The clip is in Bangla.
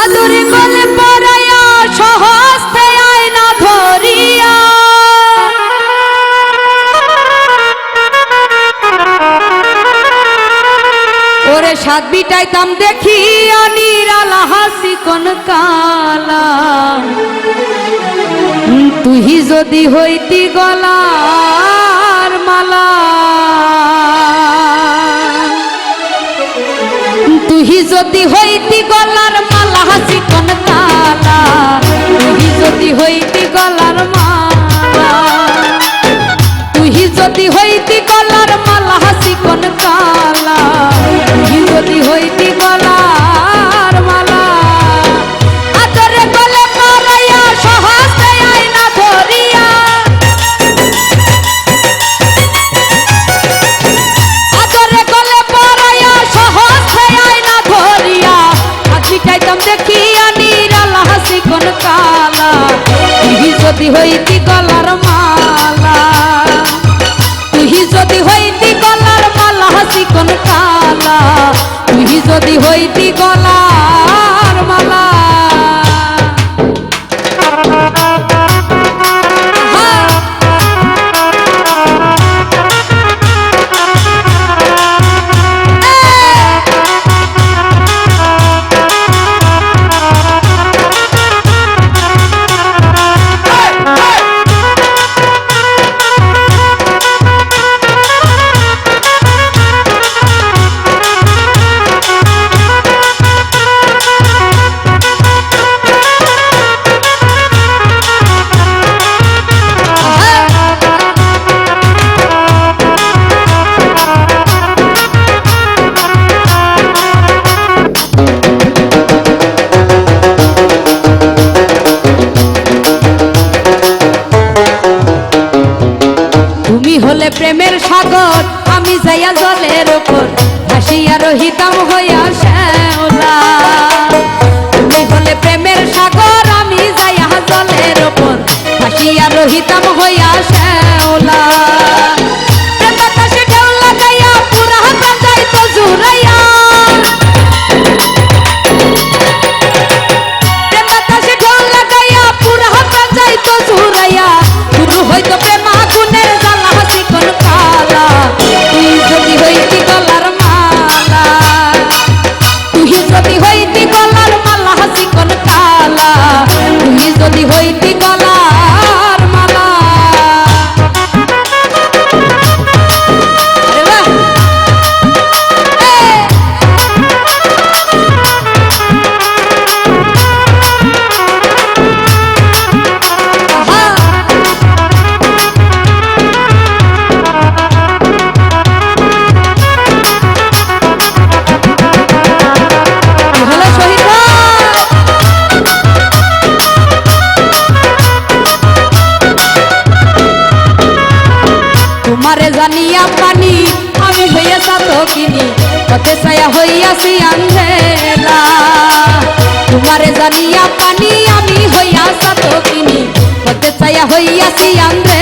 আদরে গলে পরায়া, সহস্তে ওরে সাত বিটাইতাম দেখি নিরালা হাসি কোন কালা তুহি যদি হইতি গলার তুহি যদি হইতি গলার মালা হাসি কোন তালা। তুহি যদি হইতি গলার মালা, তুহি যদি যদি হইতি গলার মালা। তুই যদি হইতি গলার মালা, হাসি কোন কালা তুই যদি হইতি গলার তুমি হলে প্রেমের সাগর আমি যাইয়া জলের ওপর ভাসিয়া রহিতাম হইয়া শ্যাওলা। পথে ছায়া হইয়াছি আন্ধেলা তোমারে জানিয়া পানি আমি হইয়া সাত কিনি পথে ছায়া হইয়াছি আন্ধেলা